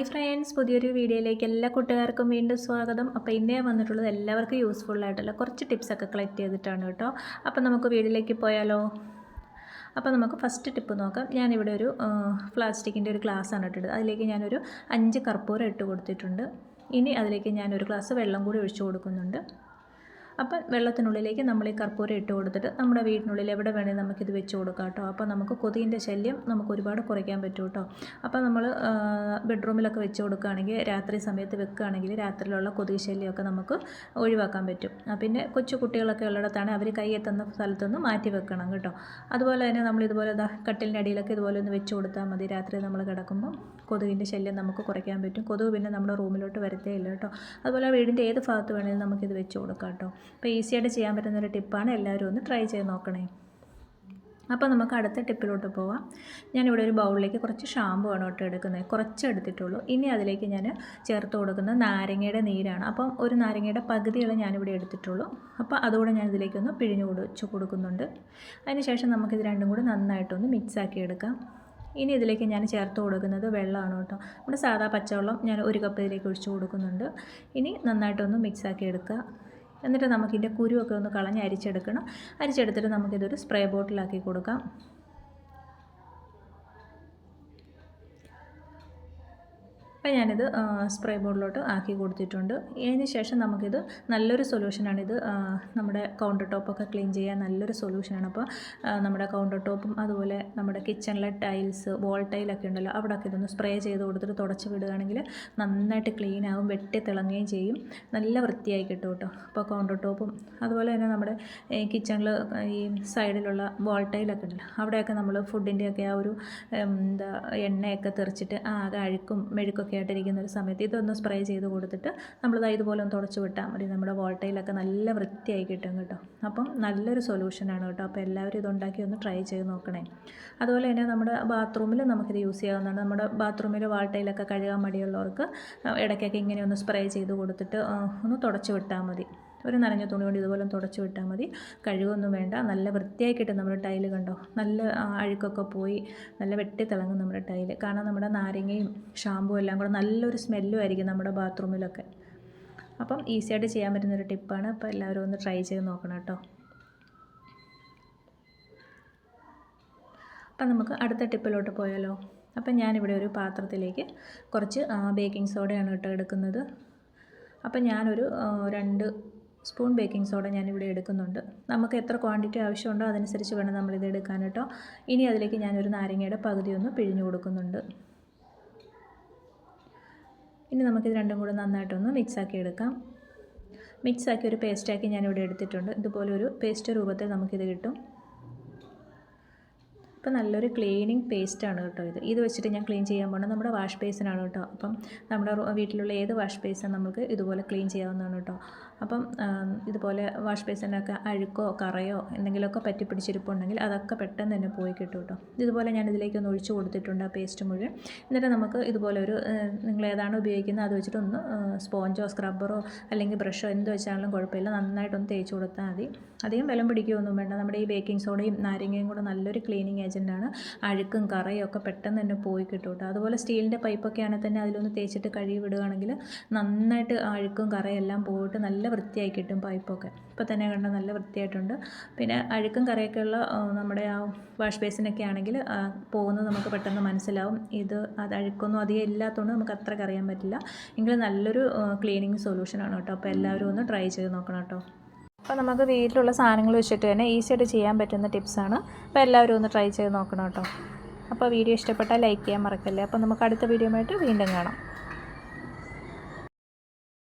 Hi friends പുതിയൊരു വീഡിയോയിലേക്ക് എല്ലാ കൂട്ടുകാർക്കും വീണ്ടും സ്വാഗതം. അപ്പോൾ ഇന്നേ വന്നിട്ടുള്ളത് എല്ലാവർക്കും യൂസ്ഫുൾ ആയിട്ടുള്ള കുറച്ച് ടിപ്സൊക്കെ കളക്ട് ചെയ്തിട്ടാണ് കേട്ടോ. അപ്പോൾ നമുക്ക് വീഡിയോയിലേക്ക് പോയാലോ? അപ്പോൾ നമുക്ക് ഫസ്റ്റ് ടിപ്പ് നോക്കാം. ഞാനിവിടെ ഒരു പ്ലാസ്റ്റിക്കിന്റെ ഒരു ഗ്ലാസ് ആണ് ഇട്ടിട്ട് അതിലേക്ക് ഞാനൊരു അഞ്ച് കർപ്പൂരം ഇട്ട് കൊടുത്തിട്ടുണ്ട്. ഇനി അതിലേക്ക് ഞാനൊരു ഗ്ലാസ് വെള്ളം കൂടി ഒഴിച്ചു കൊടുക്കുന്നുണ്ട്. അപ്പം വെള്ളത്തിനുള്ളിലേക്ക് നമ്മൾ ഈ കർപ്പൂരം ഇട്ട് കൊടുത്തിട്ട് നമ്മുടെ വീടിനുള്ളിൽ എവിടെ വേണമെങ്കിൽ നമുക്കിത് വെച്ച് കൊടുക്കാം കേട്ടോ. അപ്പോൾ നമുക്ക് കൊതുകിന്റെ ശല്യം നമുക്ക് ഒരുപാട് കുറയ്ക്കാൻ പറ്റും കേട്ടോ. അപ്പോൾ നമ്മൾ ബെഡ്റൂമിലൊക്കെ വെച്ച് കൊടുക്കുകയാണെങ്കിൽ രാത്രി സമയത്ത് വെക്കുകയാണെങ്കിൽ രാത്രിയിലുള്ള കൊതുക് ശല്യമൊക്കെ നമുക്ക് ഒഴിവാക്കാൻ പറ്റും. പിന്നെ കൊച്ചു കുട്ടികളൊക്കെ ഉള്ളിടത്താണ് അവർ കൈ എത്തുന്ന സ്ഥലത്തൊന്ന് മാറ്റി വെക്കണം കേട്ടോ. അതുപോലെ തന്നെ നമ്മൾ ഇതുപോലെ കട്ടിലിന്റെ അടിയിലൊക്കെ ഇതുപോലെ ഒന്ന് വെച്ച് കൊടുത്താൽ മതി. രാത്രി നമ്മൾ കിടക്കുമ്പോൾ കൊതുകിന്റെ ശല്യം നമുക്ക് കുറയ്ക്കാൻ പറ്റും. കൊതുക് പിന്നെ നമ്മുടെ റൂമിലോട്ട് വരത്തേ ഇല്ല കേട്ടോ. അതുപോലെ വീടിന്റെ ഏത് ഭാഗത്ത് വേണമെങ്കിലും നമുക്കിത് വെച്ച് കൊടുക്കാം കേട്ടോ. അപ്പോൾ ഈസിയായിട്ട് ചെയ്യാൻ പറ്റുന്ന ഒരു ടിപ്പാണ് എല്ലാവരും ഒന്ന് ട്രൈ ചെയ്ത് നോക്കണേ. അപ്പോൾ നമുക്ക് അടുത്ത ടിപ്പിലോട്ട് പോവാം. ഞാനിവിടെ ഒരു ബൗളിലേക്ക് കുറച്ച് ഷാമ്പു ആണ് കേട്ടോ എടുക്കുന്നത്. കുറച്ച് എടുത്തിട്ടുള്ളൂ. ഇനി അതിലേക്ക് ഞാൻ ചേർത്ത് കൊടുക്കുന്നത് നാരങ്ങയുടെ നീരാണ്. അപ്പം ഒരു നാരങ്ങയുടെ പകുതികൾ ഞാനിവിടെ എടുത്തിട്ടുള്ളൂ. അപ്പോൾ അതുകൂടെ ഞാൻ ഇതിലേക്കൊന്ന് പിഴിഞ്ഞു കൊടുച്ച് കൊടുക്കുന്നുണ്ട്. അതിനുശേഷം നമുക്കിത് രണ്ടും കൂടി നന്നായിട്ടൊന്ന് മിക്സാക്കി എടുക്കാം. ഇനി ഇതിലേക്ക് ഞാൻ ചേർത്ത് കൊടുക്കുന്നത് വെള്ളമാണ് കേട്ടോ. നമ്മുടെ സാധാ പച്ചവെള്ളം ഞാൻ ഒരു കപ്പ് ഇതിലേക്ക് ഒഴിച്ച് കൊടുക്കുന്നുണ്ട്. ഇനി നന്നായിട്ടൊന്ന് മിക്സാക്കി എടുക്കുക. എന്നിട്ട് നമുക്കിതിന്റെ കുരുവൊക്കെ ഒന്ന് കളഞ്ഞ് അരിച്ചെടുക്കണം. അരിച്ചെടുത്തിട്ട് നമുക്കിതൊരു സ്പ്രേ ബോട്ടിലാക്കി കൊടുക്കാം. അപ്പോൾ ഞാനിത് സ്പ്രേ ബോർഡിലോട്ട് ആക്കി കൊടുത്തിട്ടുണ്ട്. അതിന് ശേഷം നമുക്കിത് നല്ലൊരു സൊല്യൂഷനാണിത് ഇത് നമ്മുടെ കൗണ്ടർ ടോപ്പൊക്കെ ക്ലീൻ ചെയ്യാൻ നല്ലൊരു സൊല്യൂഷനാണ് അപ്പോൾ നമ്മുടെ കൗണ്ടർ ടോപ്പും അതുപോലെ നമ്മുടെ കിച്ചണിലെ ടൈൽസ് വോൾ ടൈലൊക്കെ ഉണ്ടല്ലോ അവിടെയൊക്കെ ഇതൊന്ന് സ്പ്രേ ചെയ്ത് കൊടുത്തിട്ട് തുടച്ച് വിടുകയാണെങ്കിൽ നന്നായിട്ട് ക്ലീൻ ആവും വെട്ടി തിളങ്ങുകയും ചെയ്യും. നല്ല വൃത്തിയായി കിട്ടും കേട്ടോ. അപ്പോൾ കൗണ്ടർ ടോപ്പും അതുപോലെ തന്നെ നമ്മുടെ കിച്ചണിൽ ഈ സൈഡിലുള്ള വോൾ ടൈലൊക്കെ ഉണ്ടല്ലോ അവിടെയൊക്കെ നമ്മൾ ഫുഡിന്റെയൊക്കെ ആ ഒരു എന്താ എണ്ണയൊക്കെ തെറിച്ചിട്ട് ആകെ അഴുക്കും മെഴുക്കൊക്കെ ആയിട്ടിരിക്കുന്ന ഒരു സമയത്ത് ഇതൊന്ന് സ്പ്രേ ചെയ്ത് കൊടുത്തിട്ട് നമ്മളിത് ഇതുപോലെ ഒന്ന് തുടച്ച് വിട്ടാൽ മതി. നമ്മുടെ വോൾട്ടയിലൊക്കെ നല്ല വൃത്തിയായി കിട്ടും കേട്ടോ. അപ്പം നല്ലൊരു സൊല്യൂഷനാണ് കേട്ടോ. അപ്പോൾ എല്ലാവരും ഇതുണ്ടാക്കി ഒന്ന് ട്രൈ ചെയ്ത് നോക്കണേ. അതുപോലെ തന്നെ നമ്മുടെ ബാത്റൂമിൽ നമുക്കിത് യൂസ് ചെയ്യാവുന്നതാണ്. നമ്മുടെ ബാത്റൂമിൽ വാൾട്ടയിലൊക്കെ കഴുകാൻ മടിയുള്ളവർക്ക് ഇടയ്ക്കൊക്കെ ഇങ്ങനെ ഒന്ന് സ്പ്രേ ചെയ്ത് കൊടുത്തിട്ട് ഒന്ന് തുടച്ച് വിട്ടാൽ മതി. ഒരു നനഞ്ഞ തുണി കൊണ്ട് ഇതുപോലെ തുടച്ചു വിട്ടാൽ മതി. കഴുകൊന്നും വേണ്ട. നല്ല വൃത്തിയായി കിട്ടും നമ്മുടെ ടൈൽ കണ്ടോ? നല്ല അഴുക്കൊക്കെ പോയി നല്ല വെട്ടി തിളങ്ങും നമ്മുടെ ടൈൽ. കാരണം നമ്മുടെ നാരങ്ങയും ഷാമ്പും എല്ലാം കൂടെ നല്ലൊരു സ്മെല്ലും ആയിരിക്കും നമ്മുടെ ബാത്റൂമിലൊക്കെ. അപ്പം ഈസിയായിട്ട് ചെയ്യാൻ പറ്റുന്നൊരു ടിപ്പാണ്. അപ്പോൾ എല്ലാവരും ഒന്ന് ട്രൈ ചെയ്ത് നോക്കണം കേട്ടോ. അപ്പം നമുക്ക് അടുത്ത ടിപ്പിലോട്ട് പോയാലോ? അപ്പം ഞാനിവിടെ ഒരു പാത്രത്തിലേക്ക് കുറച്ച് ബേക്കിംഗ് സോഡയാണ് കേട്ടോ എടുക്കുന്നത്. അപ്പം ഞാനൊരു രണ്ട് സ്പൂൺ ബേക്കിംഗ് സോഡ ഞാനിവിടെ എടുക്കുന്നുണ്ട്. നമുക്ക് എത്ര ക്വാണ്ടിറ്റി ആവശ്യമുണ്ടോ അതനുസരിച്ച് വേണം നമ്മളിത് എടുക്കാൻ കേട്ടോ. ഇനി അതിലേക്ക് ഞാനൊരു നാരങ്ങയുടെ പകുതി ഒന്ന് പിഴിഞ്ഞു കൊടുക്കുന്നുണ്ട്. ഇനി നമുക്കിത് രണ്ടും കൂടെ നന്നായിട്ടൊന്ന് മിക്സാക്കി എടുക്കാം. മിക്സാക്കി ഒരു പേസ്റ്റാക്കി ഞാനിവിടെ എടുത്തിട്ടുണ്ട്. ഇതുപോലെ ഒരു പേസ്റ്റ് രൂപത്തിൽ നമുക്കിത് കിട്ടും. ഇപ്പം നല്ലൊരു ക്ലീനിങ് പേസ്റ്റാണ് കേട്ടോ ഇത്. ഇത് വെച്ചിട്ട് ഞാൻ ക്ലീൻ ചെയ്യാൻ പോകുന്നത് നമ്മുടെ വാഷ് ബേസിനാണ് കേട്ടോ. അപ്പം നമ്മുടെ വീട്ടിലുള്ള ഏത് വാഷ് ബേസും നമുക്ക് ഇതുപോലെ ക്ലീൻ ചെയ്യാവുന്നതാണ് കേട്ടോ. അപ്പം ഇതുപോലെ വാഷ് ബേസിനൊക്കെ അഴുക്കോ കറയോ എന്തെങ്കിലുമൊക്കെ പറ്റി പിടിച്ചിരിപ്പുണ്ടെങ്കിൽ അതൊക്കെ പെട്ടെന്ന് തന്നെ പോയി കിട്ടും കേട്ടോ. ഇതുപോലെ ഞാൻ ഇതിലേക്ക് ഒന്ന് ഒഴിച്ച് കൊടുത്തിട്ടുണ്ട് ആ പേസ്റ്റ് മുഴുവൻ. എന്നിട്ട് നമുക്ക് ഇതുപോലെ ഒരു നിങ്ങൾ ഏതാണ് ഉപയോഗിക്കുന്നത് അത് വെച്ചിട്ട് ഒന്ന് സ്പോഞ്ചോ സ്ക്രബ്ബറോ അല്ലെങ്കിൽ ബ്രഷോ എന്ത് വെച്ചാലും കുഴപ്പമില്ല. നന്നായിട്ടൊന്ന് തേച്ച് കൊടുത്താൽ മതി. അധികം ബലം പിടിക്കുകയൊന്നും വേണ്ട. നമ്മുടെ ഈ ബേക്കിംഗ് സോഡയും നാരങ്ങയും കൂടെ നല്ലൊരു ക്ലീനിങ് ഏജന്റാണ് അഴുക്കും കറയും ഒക്കെ പെട്ടെന്ന് തന്നെ പോയി കിട്ടും കേട്ടോ. അതുപോലെ സ്റ്റീലിന്റെ പൈപ്പൊക്കെ ആണെങ്കിൽ തന്നെ അതിലൊന്ന് തേച്ചിട്ട് കഴുകി വിടുകയാണെങ്കിൽ നന്നായിട്ട് അഴുക്കും കറയും എല്ലാം പോയിട്ട് നല്ല വൃത്തിയായി കിട്ടും പൈപ്പൊക്കെ. ഇപ്പോൾ തന്നെ കണ്ട നല്ല വൃത്തിയായിട്ടുണ്ട്. പിന്നെ അഴുക്കും കറിയൊക്കെയുള്ള നമ്മുടെ ആ വാഷ് ബേസിനൊക്കെ ആണെങ്കിൽ പോകുന്നത് നമുക്ക് പെട്ടെന്ന് മനസ്സിലാവും. ഇത് അത് അഴുക്കൊന്നും അധികം ഇല്ലാത്തതുകൊണ്ട് നമുക്ക് അത്ര കറിയാൻ പറ്റില്ല. എങ്കിലും നല്ലൊരു ക്ലീനിങ് സൊല്യൂഷനാണ് കേട്ടോ. അപ്പോൾ എല്ലാവരും ഒന്ന് ട്രൈ ചെയ്ത് നോക്കണം കേട്ടോ. അപ്പോൾ നമുക്ക് വീട്ടിലുള്ള സാധനങ്ങൾ വെച്ചിട്ട് തന്നെ ഈസി ആയിട്ട് ചെയ്യാൻ പറ്റുന്ന ടിപ്സാണ് അപ്പോൾ എല്ലാവരും ഒന്ന് ട്രൈ ചെയ്ത് നോക്കണം കേട്ടോ. അപ്പോൾ വീഡിയോ ഇഷ്ടപ്പെട്ടാൽ ലൈക്ക് ചെയ്യാൻ മറക്കല്ലേ. അപ്പോൾ നമുക്ക് അടുത്ത വീഡിയോ ആയിട്ട് വീണ്ടും കാണാം.